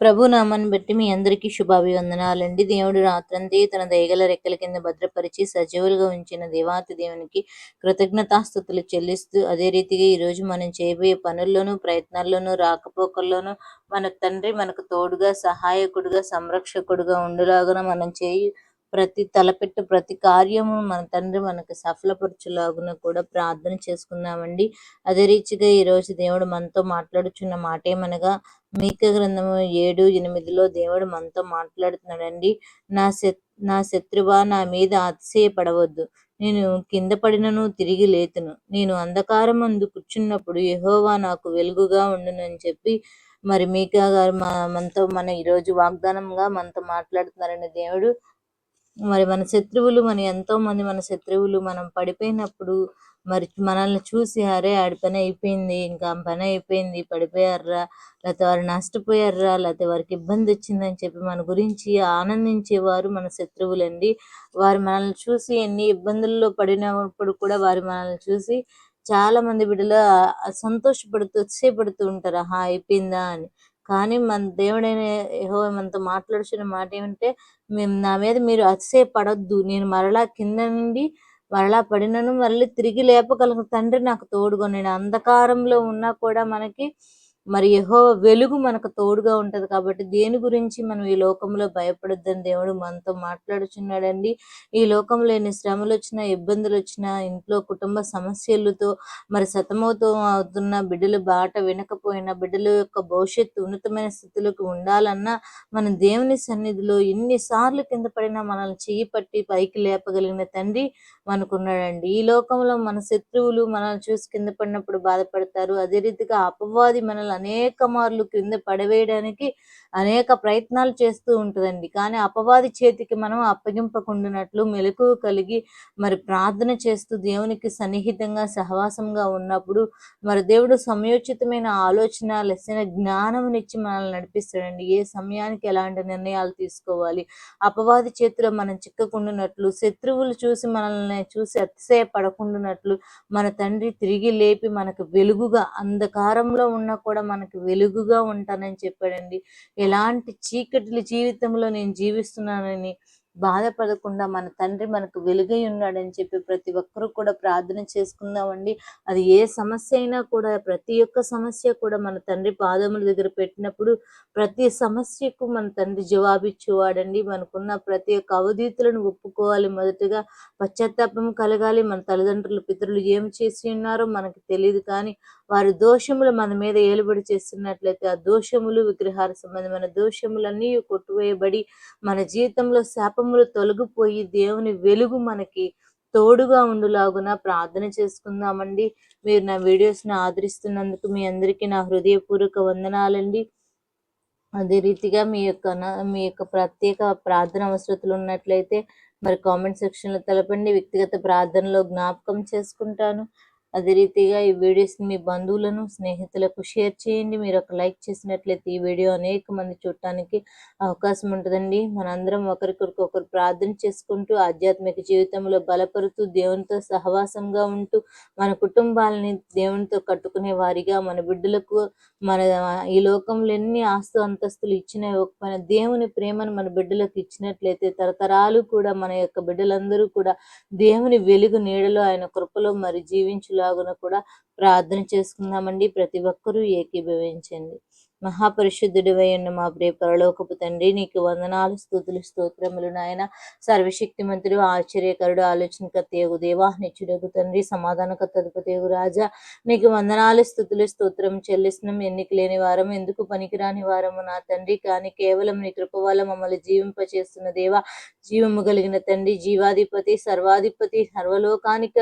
ప్రభునామాన్ని బట్టి మీ అందరికీ శుభాభివందనాలండి. దేవుడు రాత్రంతే తన దయగల రెక్కల కింద భద్రపరిచి సజీవులుగా ఉంచిన దేవాతి దేవునికి కృతజ్ఞతాస్థుతులు చెల్లిస్తూ అదే రీతిగా ఈరోజు మనం చేయబోయే పనుల్లోనూ ప్రయత్నాల్లోనూ రాకపోకల్లోనూ మన తండ్రి మనకు తోడుగా సహాయకుడుగా సంరక్షకుడుగా ఉండేలాగా మనం చేయి ప్రతి తలపెట్టు ప్రతి కార్యము మన తండ్రి మనకు సఫలపరచులాగున కూడా ప్రార్థన చేసుకుందామండి. అదే రీతిగా ఈరోజు దేవుడు మనతో మాట్లాడుచున్న మాట ఏమనగా మీక గ్రంథము ఏడు ఎనిమిదిలో దేవుడు మనతో మాట్లాడుతున్నాడండి. నా శత్ నా శత్రువా నా మీద అతిశయపడవద్దు. నేను కింద పడినను తిరిగి లేతును. నేను అంధకారం అందు కూర్చున్నప్పుడు యహోవా నాకు వెలుగుగా ఉండునని చెప్పి మరి మీకా గారు మనతో మన ఈరోజు వాగ్దానంగా మనతో మాట్లాడుతున్నారండి దేవుడు. మరి మన శత్రువులు మన ఎంతో మంది మన శత్రువులు మనం పడిపోయినప్పుడు మరి మనల్ని చూసి అరే ఆడి పని అయిపోయింది ఇంకా పని అయిపోయింది పడిపోయారా లేకపోతే వారు నష్టపోయారా లేకపోతే వారికి ఇబ్బంది వచ్చిందని చెప్పి మన గురించి ఆనందించేవారు మన శత్రువులండి. వారు మనల్ని చూసి ఎన్ని ఇబ్బందుల్లో పడినప్పుడు కూడా వారు మనల్ని చూసి చాలా మంది బిడ్డలు సంతోషపడుతూ ఉత్సేపడుతూ ఉంటారు. ఆహా అయిపోయిందా అని. కానీ మన దేవుడైన ఏహో మనతో మాట్లాడుచున్న మాట ఏమంటే మేము నా మీద మీరు పడొద్దు నేను మరలా కింద నుండి మరలా పడినను మళ్ళీ తిరిగి లేపగలను. తండ్రి నాకు తోడుగా నేను అంధకారంలో ఉన్నా కూడా మనకి మరి యహో వెలుగు మనకు తోడుగా ఉంటది కాబట్టి దేని గురించి మనం ఈ లోకంలో భయపడొద్దని దేవుడు మనతో మాట్లాడుచున్నాడండి. ఈ లోకంలో ఎన్ని శ్రమలు వచ్చినా ఇబ్బందులు వచ్చినా ఇంట్లో కుటుంబ సమస్యలతో మరి సతమవుతూ అవుతున్న బిడ్డలు బాట వినకపోయినా బిడ్డల యొక్క భవిష్యత్తు ఉన్నతమైన స్థితిలోకి ఉండాలన్నా మన దేవుని సన్నిధిలో ఎన్నిసార్లు కింద పడినా మనల్ని చెయ్యి పట్టి పైకి లేపగలిగిన తండ్రి మనకున్నాడండి. ఈ లోకంలో మన శత్రువులు మనల్ని చూసి కింద పడినప్పుడు బాధపడతారు. అదే రీతిగా అపవాది మనల్ని అనేక మార్లు క్రింద పడవేయడానికి అనేక ప్రయత్నాలు చేస్తూ ఉంటుందండి. కానీ అపవాది చేతికి మనం అప్పగింపకుండానట్లు మెలకువ కలిగి మరి ప్రార్థన చేస్తూ దేవునికి సన్నిహితంగా సహవాసంగా ఉన్నప్పుడు మరి దేవుడు సమయోచితమైన ఆలోచన లెసిన జ్ఞానమునిచ్చి మనల్ని నడిపిస్తాడండి. ఏ సమయానికి ఎలాంటి నిర్ణయాలు తీసుకోవాలి? అపవాది చేతిలో మనం చిక్కకుండానట్లు శత్రువులు చూసి మనల్ని చూసి అతిశయ పడకుండానట్లు మన తండ్రి తిరిగి లేపి మనకు వెలుగుగా అంధకారంలో ఉన్నా కూడా మనకు వెలుగుగా ఉంటానని చెప్పాడండి. ఎలాంటి చీకటి జీవితంలో నేను జీవిస్తున్నానని బాధపడకుండా మన తండ్రి మనకు వెలుగై ఉన్నాడని చెప్పి ప్రతి ఒక్కరూ కూడా ప్రార్థన చేసుకుందామండి. అది ఏ సమస్య అయినా కూడా ప్రతి ఒక్క సమస్య కూడా మన తండ్రి పాదముల దగ్గర పెట్టినప్పుడు ప్రతి సమస్యకు మన తండ్రి జవాబిచ్చేవాడండి. మనకున్న ప్రతి ఒక్క అవధీతులను ఒప్పుకోవాలి. మొదటగా పశ్చాత్తాపం కలగాలి. మన తల్లిదండ్రులు పితరులు ఏం చేసి ఉన్నారో మనకు తెలియదు కానీ వారి దోషములు మన మీద ఏలుబడి చేస్తున్నట్లయితే ఆ దోషములు విగ్రహాల సంబంధమైన దోషములన్నీ కొట్టువేయబడి మన జీవితంలో శాపములు తొలగిపోయి దేవుని వెలుగు మనకి తోడుగా ఉండులాగున ప్రార్థన చేసుకుందామండి. మీరు నా వీడియోస్ని ఆదరిస్తున్నందుకు మీ అందరికీ నా హృదయపూర్వక వందనాలండి. అదే రీతిగా మీ యొక్క మీ యొక్క ప్రత్యేక ప్రార్థన అవసరతలు ఉన్నట్లయితే మరి కామెంట్ సెక్షన్లో తెలపండి. వ్యక్తిగత ప్రార్థనలో జ్ఞాపకం చేసుకుంటాను. అదే రీతిగా ఈ వీడియోస్ని మీ బంధువులను స్నేహితులకు షేర్ చేయండి. మీరు ఒక లైక్ చేసినట్లయితే ఈ వీడియో అనేక మంది చూడటానికి అవకాశం ఉంటుందండి. మనందరం ఒకరికొరకు ఒకరు ప్రార్థన చేసుకుంటూ ఆధ్యాత్మిక జీవితంలో బలపరుతూ దేవునితో సహవాసంగా ఉంటూ మన కుటుంబాలని దేవునితో కట్టుకునే వారిగా మన బిడ్డలకు మన ఈ లోకంలో ఎన్ని ఆస్తు అంతస్తులు ఇచ్చిన మన దేవుని ప్రేమను మన బిడ్డలకు ఇచ్చినట్లయితే తరతరాలు కూడా మన యొక్క బిడ్డలందరూ కూడా దేవుని వెలుగు నీడలో ఆయన కృపలో మరి జీవించు లాగున కూడా ప్రార్థన చేసుకుందామండి. ప్రతి ఒక్కరూ ఏకీభవించండి. మహాపరిశుద్ధుడివై ఉన్న మా ప్రియ పరలోకపు తండ్రి నీకు వందనాలు స్థుతులు స్తోత్రములు నాయన. సర్వశక్తిమంతుడు ఆశ్చర్యకరుడు ఆలోచనకర్తయగు దేవా నిచ్చుడగు తండ్రి సమాధానకర్తగు రాజా. నీకు వందనాలు స్థుతులు స్తోత్రం చెల్లిస్తున్నాం. ఎన్నిక లేని వారం ఎందుకు పనికిరాని వారము నా తండ్రి? కానీ కేవలం నీ కృప వల్ల మమ్మల్ని జీవింపచేస్తున్న దేవా జీవము కలిగిన తండ్రి జీవాధిపతి సర్వాధిపతి సర్వలోకానికి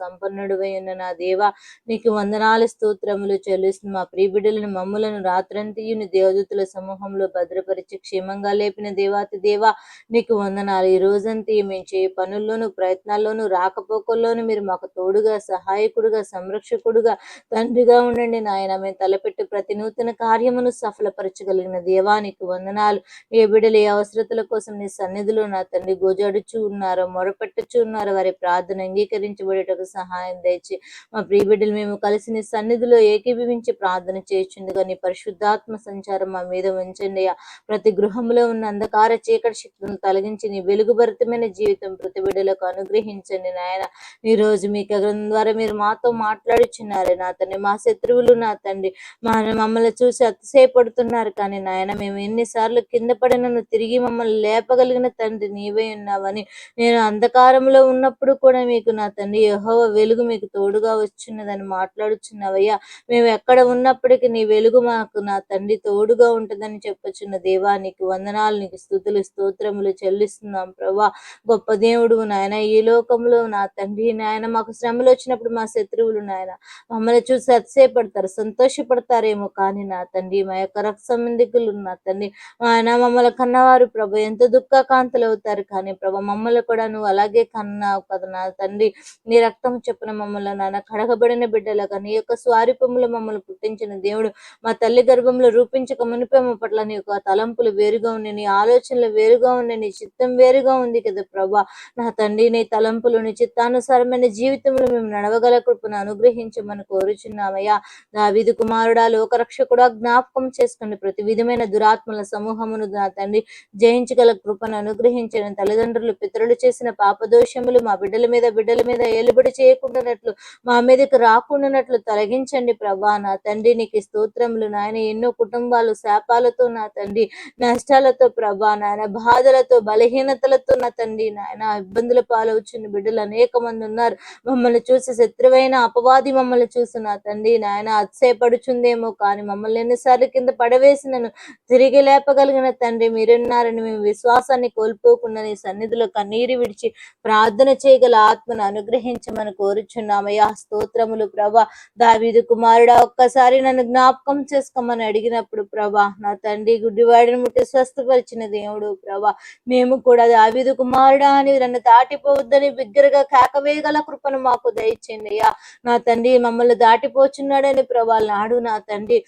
సంపన్నుడు ఉన్న నా దేవా. నీకు వందనాలు స్తోత్రములు చెల్లిస్తున్న. మా ప్రియబిడ్డలను మమ్ములను రాత్రంతియుని దేవదూతుల సమూహంలో భద్రపరిచి క్షేమంగా లేపిన దేవాతి దేవా నీకు వందనాలు. ఈ రోజంతా మేము చేయ పనుల్లోనూ ప్రయత్నాల్లోనూ రాకపోకల్లోనూ మీరు మాకు తోడుగా సహాయకుడుగా సంరక్షకుడుగా తండ్రిగా ఉండండి నాయన. మేము తలపెట్టి ప్రతి నూతన కార్యమును సఫలపరచగలిగిన దేవానికి వందనాలు. ఏ బిడ్డలు ఏ అవసరతల కోసం నీ సన్నిధిలో నా తండ్రి గోజాడుచు ఉన్నారో మొరపెట్టుచు ఉన్నారో వారి ప్రార్థన అంగీకరించబడేటకు సహాయం దయచి మా ప్రియ బిడ్డలు మేము కలిసి నీ సన్నిధిలో ఏకీభవించి ప్రార్థన చేయుచుండగా నీ పరిశుద్ధ శుద్ధాత్మ సంచారం మా మీద ఉంచండి అయ్యా. ప్రతి గృహంలో ఉన్న అంధకార చీకటి శక్తులను తొలగించి నీ వెలుగుభరితమైన జీవితం ప్రతి బిడ్డలకు అనుగ్రహించండి నాయన. ఈ రోజు మీ గ్రంథం ద్వారా మీరు మాతో మాట్లాడుచున్నారు. నా తండ్రి మా శత్రువులు నా తండ్రి. మా మమ్మల్ని చూసి అతిశయపడుతున్నారు కానీ నాయన మేము ఎన్నిసార్లు కింద పడినను తిరిగి మమ్మల్ని లేపగలిగిన తండ్రి నీవే ఉన్నావని నేను అంధకారంలో ఉన్నప్పుడు కూడా మీకు నా తండ్రి యహోవ వెలుగు మీకు తోడుగా వచ్చినదని మాట్లాడుచున్నావయ్యా. మేము ఎక్కడ ఉన్నప్పటికీ నీ వెలుగు మాకు నా తండ్రి తోడుగా ఉంటుందని చెప్పొచ్చున్న దేవా నీకు వందనాలు నీకు స్థుతులు స్తోత్రములు చెల్లిస్తున్నాం ప్రభా. గొప్ప దేవుడు నాయన ఈ లోకంలో నా తండ్రి నాయన మాకు శ్రమలు వచ్చినప్పుడు మా శత్రువులు నాయన మమ్మల్ని చూసి అతిశయపడతారు సంతోషపడతారేమో కానీ నా తండ్రి మా యొక్క రక్త సంబంధికులు నా తండ్రి? ఆయన మమ్మల్ని కన్నవారు ప్రభు ఎంతో దుఃఖకాంతలు అవుతారు కానీ ప్రభు మమ్మల్ని కూడా నువ్వు అలాగే కన్నావు కదా నా తండ్రి. నీ రక్తం చెప్పిన మమ్మల్ని నాన్న కడగబడిన బిడ్డలుగా నీ యొక్క స్వారూపంలో మమ్మల్ని పుట్టించిన దేవుడు మా తల్లి గర్భంలో రూపించక మునిపే పట్ల నీ యొక్క తలంపులు వేరుగా ఉన్నాయి నీ ఆలోచనలు వేరుగా ఉన్నాయి నీ చిత్తం వేరుగా ఉంది కదా ప్రభా. నా తండ్రి నీ తలంపులు నీ చిత్తానుసారమైన జీవితంలో మేము నడవగల కృపను అనుగ్రహించమని కోరుచున్నామయ్యా. నా విధి కుమారుడా లోకరక్షకుడా జ్ఞాపకం చేసుకోండి ప్రతి విధమైన దురాత్మల సమూహమును నా తండ్రి జయించగల కృపను అనుగ్రహించని తల్లిదండ్రులు పితరులు చేసిన పాపదోషములు మా బిడ్డల మీద బిడ్డల మీద ఏలుబడి చేయకుండానట్లు మా మీదకి రాకుండానట్లు తొలగించండి ప్రభా. నా తండ్రి నీకు స్తోత్రములు నాయన ఎన్నో కుటుంబాలు శాపాలతో నా తండ్రి నష్టాలతో ప్రభా నాయన బాధలతో బలహీనతలతో నా తండ్రి నాయన ఇబ్బందుల పాలవుచున్న బిడ్డలు అనేక మంది ఉన్నారు. మమ్మల్ని చూసి శత్రువైన అపవాది మమ్మల్ని చూసి నా తండ్రి నాయన అతిశయపడుచుందేమో కానీ మమ్మల్ని ఎన్నిసార్లు కింద పడవేసినను తిరిగి లేపగలిగిన తండ్రి మీరున్నారని మేము విశ్వాసాన్ని కోల్పోకుండా నీ సన్నిధిలో కన్నీరు విడిచి ప్రార్థన చేయగల ఆత్మను అనుగ్రహించమని కోరుచున్నామయ్యా. స్తోత్రములు ప్రభా. దావీదు కుమారుడా ఒక్కసారి నన్ను జ్ఞాపకం చేసుకోమని అడిగినప్పుడు ప్రభా నా తండ్రి గుడ్డివాడిని ముట్టి స్వస్థపరిచిన దేవుడు ప్రభా మేము కూడా దావిదు కుమారుడా అని నన్ను దాటిపోవద్దని బిగ్గరగా కేకవేయగల కృపను మాకు దయచేయండి అయ్యా. నా తండ్రి మమ్మల్ని దాటిపోచున్నాడని ప్రభా నాడు నా తండ్రి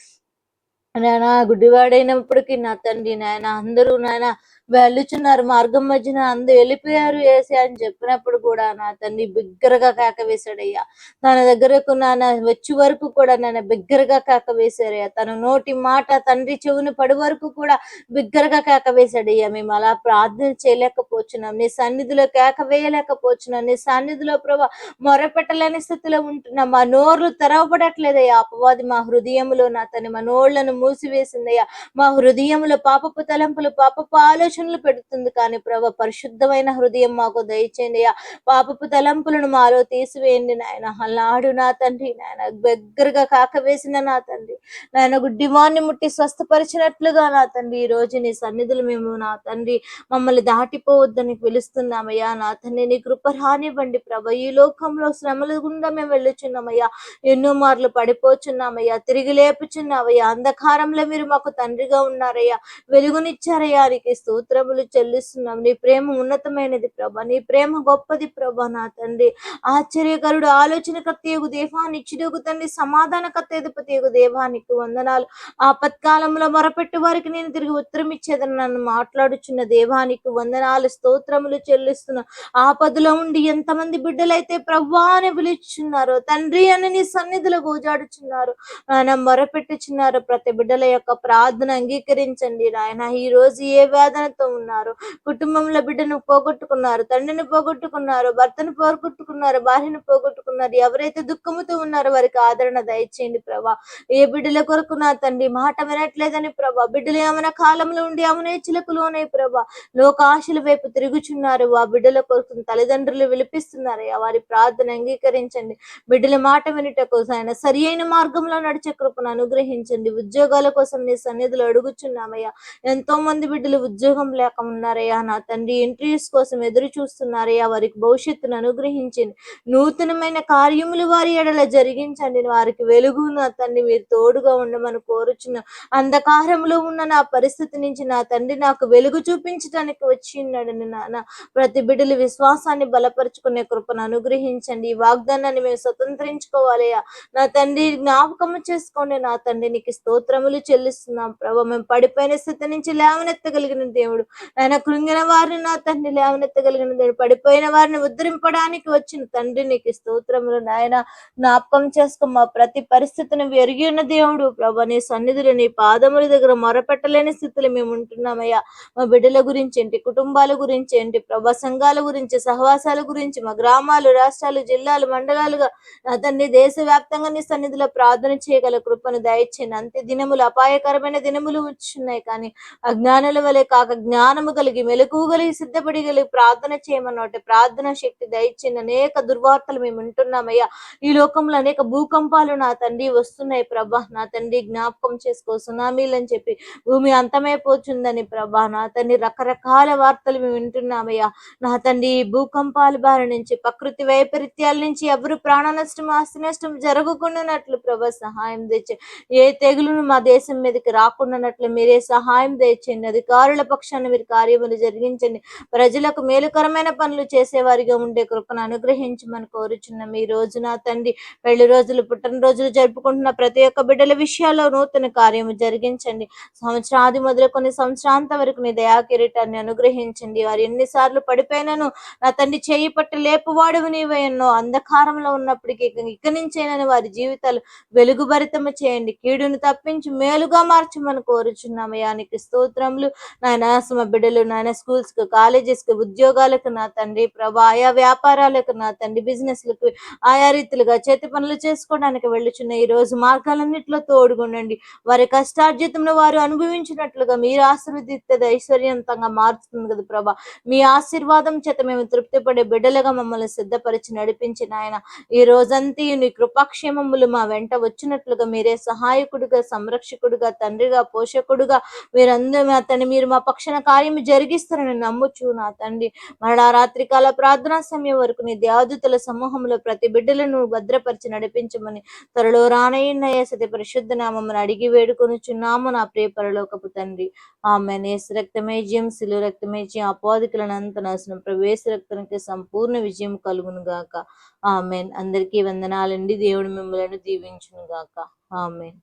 నాయన గుడ్డివాడైనప్పటికీ నా తండ్రి నాయన అందరూ నాయన వెళ్ళుచున్నారు. మార్గం మధ్యన అందరూ వెళ్ళిపోయారు వేసి అని చెప్పినప్పుడు కూడా నా తండ్రి బిగ్గరగా కేక వేశాడయ్యా తన దగ్గరకు నాన్న వచ్చే వరకు కూడా నన్ను బిగ్గరగా కేక వేశారయ్యా తన నోటి మాట తండ్రి చెవుని పడి వరకు కూడా బిగ్గరగా కేక వేశాడయ్యా మేము అలా ప్రార్థన చేయలేకపోతున్నాం నీ సన్నిధిలో కేక వేయలేకపోతున్నాం నీ సన్నిధిలో ప్రభా మొరపెట్టలేని స్థితిలో ఉంటున్నాం. మా నోర్లు తెరవబడట్లేదయ్యా. అపవాది మా హృదయంలో నా తన మా నోళ్ళను మూసివేసిందయ్యా. మా హృదయంలో పాపపు తలంపులు పాపపు ఆలోచనలు పెడుతుంది కానీ ప్రభ పరిశుద్ధమైన హృదయం మాకు దయచేయండి. పాపపు తలంపులను మాలో తీసివేయండి నాయన. అల్లాడు నా తండ్రి నాయన. దగ్గరగా కాకవేసిన నా తండ్రి. నాయన గుడ్డివాన్ని ముట్టి స్వస్థపరిచినట్లుగా నా తండ్రి. ఈ రోజు నీ సన్నిధులు మేము నా తండ్రి. మమ్మల్ని దాటిపోవద్దని పిలుస్తున్నామయ్యా. నా తండ్రి నీ కృప రానివ్వండి ప్రభ. ఈ లోకంలో శ్రమల గుండా మేము వెళ్ళుచున్నామయ్యా. ఎన్నో మార్లు పడిపోచున్నామయ్యా. తిరిగి లేపుచున్నామయ్యా. అంధకారంలో మీరు మాకు తండ్రిగా ఉన్నారయ్యా. వెలుగునిచ్చారయ్యా. నీకు స్తోత్రములు చెల్లిస్తున్నాం నీ ప్రేమ ఉన్నతమైనది ప్రభ. నీ ప్రేమ గొప్పది ప్రభ నా తండ్రి. ఆశ్చర్యకరుడు ఆలోచన కత్తేగు దేవాన్ని ఇచ్చిడుగు తండ్రి సమాధాన కత్తేదుపతేగు దేవానికి వందనాలు. ఆపత్కాలంలో మొరపెట్టు వారికి నేను తిరిగి ఉత్తరం ఇచ్చేదని. నన్ను మాట్లాడుచున్న దేవానికి వందనాలు స్తోత్రములు చెల్లిస్తున్నా. ఆపదలో ఉండి ఎంతమంది బిడ్డలైతే ప్రవ్వా అని పిలుచున్నారో తండ్రి అని నీ సన్నిధిలో గోజాడుచున్నారు. ఆయన మొరపెట్టుచున్నారు. ప్రతి బిడ్డల యొక్క ప్రార్థన అంగీకరించండి నాయన. ఈ రోజు ఏ వేదన బాధతో ఉన్నారు. కుటుంబంలో బిడ్డను పోగొట్టుకున్నారు తండ్రిని పోగొట్టుకున్నారు భర్తను పోగొట్టుకున్నారు భార్యను పోగొట్టుకున్నారు. ఎవరైతే దుఃఖముతో ఉన్నారో వారికి ఆదరణ దయచేయండి ప్రభా. ఏ బిడ్డల కొరకు నా తండ్రి మాట వినట్లేదని ప్రభా. బిడ్డలు ఏమైనా కాలంలో ఉండి ఏమైనా చిలకలోనే ప్రభా. లోకాశల వైపు తిరుగుచున్నారు. ఆ బిడ్డల కొరకు తల్లిదండ్రులు విలిపిస్తున్నారయ్యా. వారి ప్రార్థన అంగీకరించండి. బిడ్డల మాట వినుటకు ఆయన సరి అయిన మార్గంలో నడిచే కృపను అనుగ్రహించండి. ఉద్యోగాల కోసం నీ సన్నిధిలో అడుగుచున్నామయ్యా. ఎంతో మంది బిడ్డలు ఉద్యోగం లేక ఉన్నారయ్యా నా తండ్రి ఇంటర్వ్యూస్ కోసం ఎదురు చూస్తున్నారయ్యా వారికి భవిష్యత్తును అనుగ్రహించండి. నూతనమైన కార్యములు వారి ఎడల జరిగించండి. వారికి వెలుగు నా తండ్రి మీరు తోడుగా ఉండమని కోరుచున్న అంధకారంలో ఉన్న నా పరిస్థితి నుంచి నా తండ్రి నాకు వెలుగు చూపించడానికి వచ్చి ఉన్నాడని నాన్న. ప్రతి బిడ్డలు విశ్వాసాన్ని బలపరుచుకునే కృపను అనుగ్రహించండి. ఈ వాగ్దానాన్ని మేము స్వతంత్రించుకోవాలయ్యా నా తండ్రి జ్ఞాపకము చేసుకోండి. నా తండ్రి నీకు స్తోత్రములు చెల్లిస్తున్నాం. ప్రభా మేము పడిపోయిన స్థితి నుంచి లేవనెత్తగలిగిన దేవుడు దేవుడు. ఆయన కృంగిన వారిని నా తండ్రి లేవనెత్తగలిగిన దేవుడు. పడిపోయిన వారిని ఉద్ధరింపడానికి వచ్చిన తండ్రి నీకు స్తోత్రములు నాయన. జ్ఞాపకం చేసుకో మా ప్రతి పరిస్థితిని ఎరిగి ఉన్న దేవుడు. ప్రభా నీ సన్నిధులు నీ పాదముల దగ్గర మొరపెట్టలేని స్థితిలో మేము ఉంటున్నామయ్యా. మా బిడ్డల గురించి ఏంటి కుటుంబాల గురించి ఏంటి ప్రభా సంఘాల గురించి సహవాసాల గురించి మా గ్రామాలు రాష్ట్రాలు జిల్లాలు మండలాలుగా నా తండ్రి దేశవ్యాప్తంగా నీ సన్నిధిలో ప్రార్థన చేయగల కృపను దయచేయండి అంతే దినములు అపాయకరమైన దినములు వచ్చున్నాయి కానీ అజ్ఞానుల వలె కాక జ్ఞానము కలిగి మెలకువ కలిగి సిద్ధపడి కలిగి ప్రార్థన చేయమన్నట్టు ప్రార్థన శక్తి దయచేయండి అనేక దుర్వార్తలు మేము వింటున్నామయ్యా ఈ లోకంలో అనేక భూకంపాలు నా తండ్రి వస్తున్నాయి ప్రభా. నా తండ్రి జ్ఞాపకం చేసుకో సునామీలు అని చెప్పి భూమి అంతమైపోతుందని ప్రభా. నా తండ్రి రకరకాల వార్తలు మేము వింటున్నామయ్యా నా తండ్రి భూకంపాల బారి నుంచి ప్రకృతి వైపరీత్యాల నుంచి ఎవరు ప్రాణ నష్టం ఆస్తి నష్టం జరగకుండానట్లు ప్రభా సహాయం తెచ్చి ఏ తెగులును మా దేశం మీదకి రాకుండానట్లు మీరే సహాయం తెచ్చండి అధికారుల పక్షాన మీరు కార్యములు జరిగించండి. ప్రజలకు మేలుకరమైన పనులు చేసేవారిగా ఉండే కృపను అనుగ్రహించమని కోరుచున్నాం. ఈ రోజు నా తండ్రి పెళ్ళి రోజులు పుట్టినరోజులు జరుపుకుంటున్న ప్రతి ఒక్క బిడ్డల విషయాల్లో నూతన కార్యము జరిగించండి. సంవత్సరాది మొదలు కొన్ని సంవత్సరాంత వరకు నీ దయా కిరీటాన్ని అనుగ్రహించండి. వారు ఎన్నిసార్లు పడిపోయినను నా తండ్రి చేయి పట్టి లేపువాడువు నీవే ఎన్నో అంధకారంలో ఉన్నప్పటికీ ఇక నుంచేనని నుంచైనా వారి జీవితాలు వెలుగుభరితము చేయండి. కీడును తప్పించి మేలుగా మార్చమని కోరుచున్నామయ్యానికి స్తోత్రములు. నాయన మా బిడ్డలు నాయన స్కూల్స్కు కాలేజెస్కు ఉద్యోగాలకు నా తండ్రి ప్రభా ఆయా వ్యాపారాలకు నా తండ్రి బిజినెస్లకు ఆయా రీతిలుగా చేతి పనులు చేసుకోవడానికి వెళ్ళుచున్న ఈ రోజు మార్గాలన్నింటిలో తోడుగుండండి. వారి కష్టార్జితంలో వారు అనుభవించినట్లుగా మీరు ఆశీర్వదిస్తే ఐశ్వర్యవంతంగా మారుతుంది కదా ప్రభా. మీ ఆశీర్వాదం చేత మేము తృప్తి పడే బిడ్డలుగా మమ్మల్ని సిద్ధపరిచి నడిపించిన ఆయన ఈ రోజంతా నీ కృపాక్షేమములు మా వెంట వచ్చినట్లుగా మీరే సహాయకుడిగా సంరక్షకుడిగా తండ్రిగా పోషకుడుగా మీరందరూ అతని మీరు మా రక్షణ కార్యము జరిగిస్తారని నమ్ముచు నా తండ్రి. మరలా రాత్రికాల ప్రార్థనా సమయం వరకు నీ దేవదూతల సమూహంలో ప్రతి బిడ్డలను భద్రపరిచి నడిపించమని త్వరలో రానయ్య సతి పరిశుద్ధ నామమును అడిగి వేడుకొనుచున్నాము నా ప్రియ పరలోకపు తండ్రి. ఆమె నేసు రక్తమే జయం శిలు రక్తమే జయం అపోధికులను అంత నాశనం ప్రవేశ రక్తానికి సంపూర్ణ విజయం కలుగును గాక. ఆమెన్. అందరికీ వందనాలండి. దేవుడు మిమ్మల్ని దీవించును గాక. ఆమెన్.